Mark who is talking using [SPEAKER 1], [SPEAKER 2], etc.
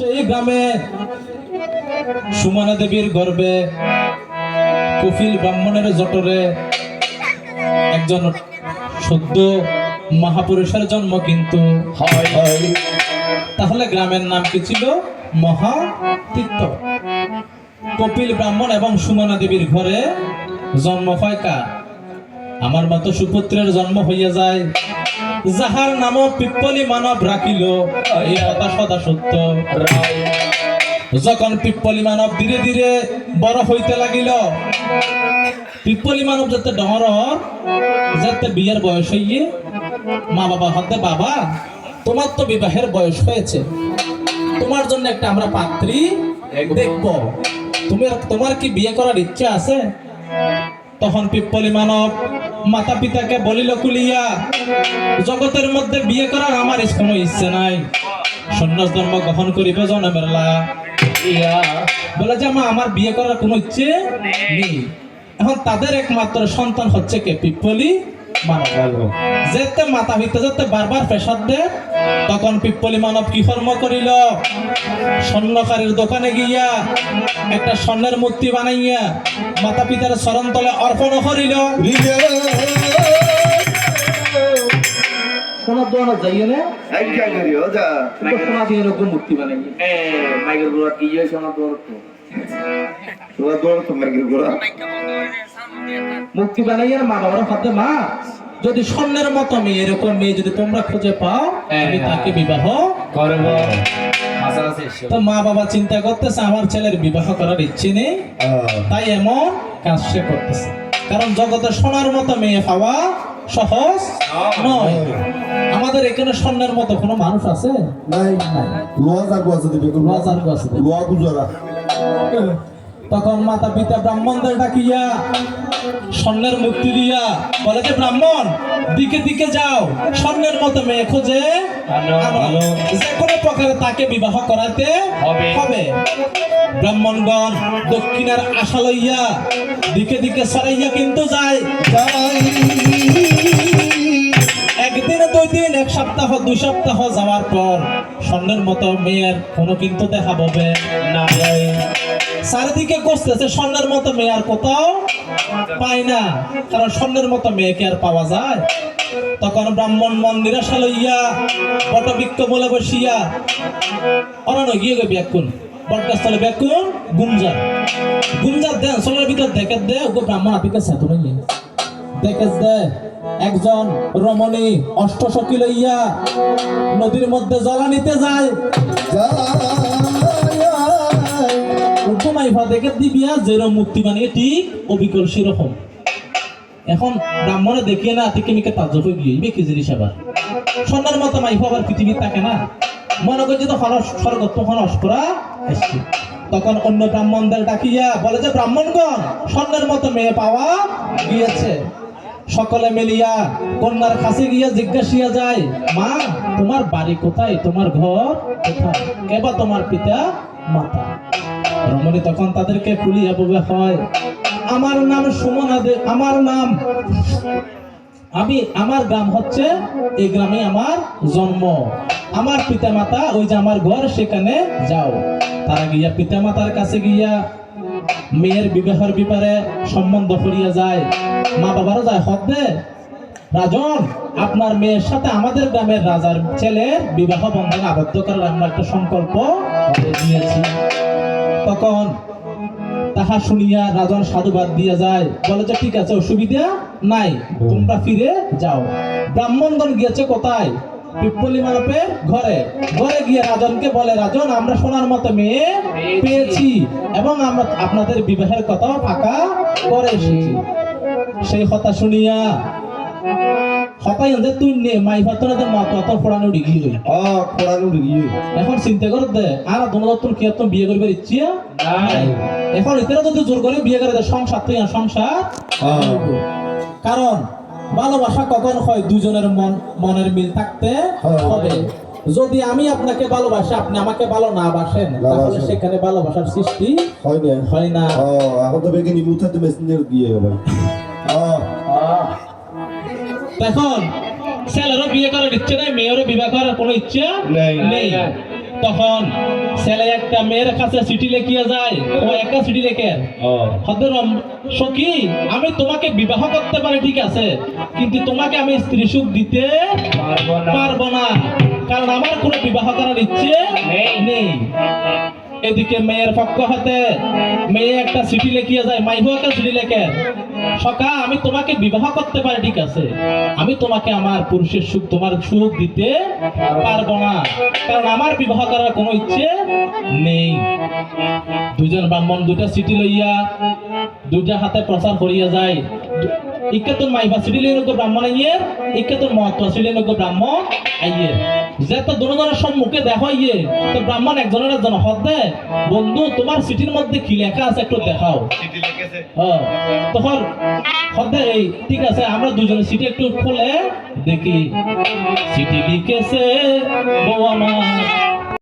[SPEAKER 1] সেই গ্রামে সুমনা দেবীর গর্বে কফিল ব্রাহ্মণের জটরে একজন সদ্য মহাপুরুষের জন্ম কিন্তু।
[SPEAKER 2] হয় হয়।
[SPEAKER 1] তাহলে গ্রামের নাম কি ছিল? মহা তীর্থ কপিল ব্রাহ্মণ এবং সুমনা দেবীর ঘরে জন্ম হয় কার? আমার মতো সুপুত্রের জন্ম হইয়া যায়। যাহার নাম পিপ্পলি মানব রাখিল, এই কথা সদা সত্য। যখন পিপ্পলি মানব ধীরে ধীরে বড় হইতে লাগিল, পিপ্পলি মানব যাতে ডর যাতে বিয়ের বয়স হইয়ে মা বাবা হাতে, বাবা, তোমার তো বিবাহের বয়স হয়েছে। তোমার জন্য একটা আমরা পাত্রী দেখব। তুমি তোমার কি বিয়ে করার ইচ্ছা আছে? তখন পিপ্পলি মানব মাতা পিতাকে বলিল, কুলিয়া, জগতের মধ্যে বিয়ে করার আমার কোনো ইচ্ছে নাই। সন্ন্যাস ধর্ম গ্রহণ করিব জনমের বলে যে, মা, আমার বিয়ে করার কোনো ইচ্ছে নেই। এখন তাদের একমাত্র সন্তান হচ্ছে কে? যেতে মাতা পিতা যেতে বারবার পেশাদ দে তখন পিপ্পলি মানব কি কর্ম করিল? স্বর্ণকারীর দোকানে গিয়া একটা স্বর্ণের মূর্তি বানাইয়া মাতা পিতার চরণ তলে অর্পণ করিল। সোনার দোকানে যাইয়ে না? সোনা দিয়ে মূর্তি বানাইয়ে।
[SPEAKER 2] মাইকেল কি দৌড় তো তোরা দৌড়
[SPEAKER 1] মুক্তি বানাইয়ার মা বাবার হাতে মা যদি স্বর্ণের মতো মেয়ে এরকম মেয়ে যদি তোমরা খুঁজে পাও আমি তাকে বিবাহ
[SPEAKER 2] করব।
[SPEAKER 1] তো মা বাবা চিন্তা করতেছে আমার ছেলের বিবাহ করার ইচ্ছে নেই। তাই এমন কাজ সে করতেছে। কারণ জগতে সোনার মতো মেয়ে পাওয়া সহজ নয়। আমাদের এখানে স্বর্ণের মতো কোনো মানুষ আছে?
[SPEAKER 3] নাই লোয়া জাগো আছে দিবে লোয়া
[SPEAKER 1] লজার আছে।
[SPEAKER 3] লোয়া গুজরা।
[SPEAKER 1] তখন মাতা পিতা ব্রাহ্মণদের ডাকিয়া স্বর্ণের মুক্তি দিয়া বলে যে ব্রাহ্মণ দিকে দিকে যাও স্বর্ণের মতো মেয়ে খোঁজে। যে কোনো প্রকারে তাকে বিবাহ করাতে
[SPEAKER 2] হবে।
[SPEAKER 1] হবে ব্রাহ্মণগণ দক্ষিণের আশা লইয়া দিকে দিকে সরাইয়া কিন্তু যায় একদিন দুই দিন এক সপ্তাহ দুই সপ্তাহ যাওয়ার পর স্বর্ণের মতো মেয়ের কোনো কিন্তু দেখা পাবে না চারিদিকে করতেছে স্বর্ণের মতো মেয়ে আর কোথাও পায় না। কারণ স্বর্ণের মতো মেয়েকে আর পাওয়া যায়? তখন ব্রাহ্মণ মন নিরাশা লইয়া বটবৃক্ষ বলে বসিয়া অনানো গিয়ে গো ব্যাকুন বটগাছতলে ব্যাকুন গুমজার গুমজার দেন সোনার ভিতর দেখে দে, ওগো ব্রাহ্মণ আপিকে সেতু নেই দেখে দে, একজন রমণী অষ্ট সখী লইয়া নদীর মধ্যে জলা নিতে যায়। দেখে দিবিয়া মুক্তি ঠিক অবিকল সেরকম। এখন ব্রাহ্মণে দেখিয়ে না গিয়ে সোনার মতো মাইফা আবার থাকে না? মনে তো হন স্বর্গ তখন অস্করা এসছে। তখন অন্য ব্রাহ্মণদের ডাকিয়া বলে যে, ব্রাহ্মণগণ, স্বর্ণের মতো মেয়ে পাওয়া গিয়েছে। সকলে মিলিয়া কন্যার কাছে গিয়া জিজ্ঞাসিয়া যায়, মা, তোমার বাড়ি কোথায়? তোমার ঘর কোথায়? কেবা তোমার পিতা মাতা? রমণী তখন তাদেরকে খুলিয়া বলে, হয়, আমার নাম সুমনা দে, আমার নাম আমি, আমার গ্রাম হচ্ছে, এই গ্রামে আমার জন্ম। আমার পিতা মাতা ওই যে আমার ঘর, সেখানে যাও। তারা গিয়া পিতা মাতার কাছে গিয়া মেয়ের বিবাহের ব্যাপারে সম্বন্ধ করিয়া যায়। মা বাবারও যায় হদ দে, রাজন, আপনার মেয়ের সাথে আমাদের গ্রামের রাজার ছেলের বিবাহ বন্ধনে আবদ্ধ করার আমরা একটা সংকল্প নিয়েছি তখন তাহা শুনিয়া রাজন সাধুবাদ দিয়া যায়। বলে যে, ঠিক আছে, অসুবিধা নাই, তোমরা ফিরে যাও। ব্রাহ্মণগণ গিয়েছে কোথায়? পিপ্পলি মানপের ঘরে। ঘরে গিয়ে রাজনকে বলে, রাজন, আমরা সোনার মতো মেয়ে পেয়েছি এবং আমরা আপনাদের বিবাহের কথাও ফাঁকা করে এসেছি। সেই কথা শুনিয়া হতাই যে তুই নে মাই ভাতরে দে মা কত ফোড়ানো ডিগি হই
[SPEAKER 3] আ কোড়ানো গিয়ে
[SPEAKER 1] এখন চিন্তা কর দে আর তোমাদের তোর কি তুমি বিয়ে করবে ইচ্ছা নাই। এখন ইতারা যদি জোর করে বিয়ে করে দে সংসার তুই সংসার। কারণ ভালোবাসা কখন হয়? দুজনের মন মনের মিল থাকতে হবে। যদি আমি আপনাকে ভালোবাসি আপনি আমাকে ভালো না বাসেন তাহলে সেখানে ভালোবাসার সৃষ্টি
[SPEAKER 3] হয় না।
[SPEAKER 1] হয় না।
[SPEAKER 3] ও এখন তো মেশিনের গিয়ে ভাই
[SPEAKER 1] এখন ছেলেরও বিয়ে করার ইচ্ছে নাই মেয়েরও বিবাহ করার কোনো ইচ্ছা
[SPEAKER 2] নেই।
[SPEAKER 1] তখন ছেলে একটা মেয়ের কাছে চিঠি লিখিয়ে যায় ও একটা চিঠি লেখে। সখী আমি তোমাকে বিবাহ করতে পারি ঠিক আছে কিন্তু তোমাকে আমি স্ত্রী সুখ দিতে
[SPEAKER 2] পারব না।
[SPEAKER 1] কারণ আমার কোনো বিবাহ করার ইচ্ছে নেই। এদিকে মেয়ের পক্ষ হতে মেয়ে একটা চিঠি লিখিয়ে যায় মাইহু একটা চিঠি লেখে। সকা আমি তোমাকে বিবাহ করতে পারি, ঠিক আছে? আমি তোমাকে আমার পুরুষের সুখ, তোমার সুখ দিতে পারব না। কারণ আমার বিবাহ করার কোনো ইচ্ছে নেই। দুজন ব্রাহ্মণ দুটা সিটি লইয়া দুটা হাতে প্রচার করিয়া যায়। ইকেতন চিঠি লইয়া ব্রাহ্মণ আইয়ে ইকেতন ব্রাহ্মণ আইয়ে। যে তো দুজনের সম্মুখে দেখো ইয়ে তো ব্রাহ্মণ একজনের একজন বন্ধু তোমার চিঠির মধ্যে কি লেখা আছে একটু দেখাও। তখন হদে এই ঠিক আছে আমরা দুজনে সিটি একটু খুলে দেখি। চিঠি লিখেছে বউ আমার।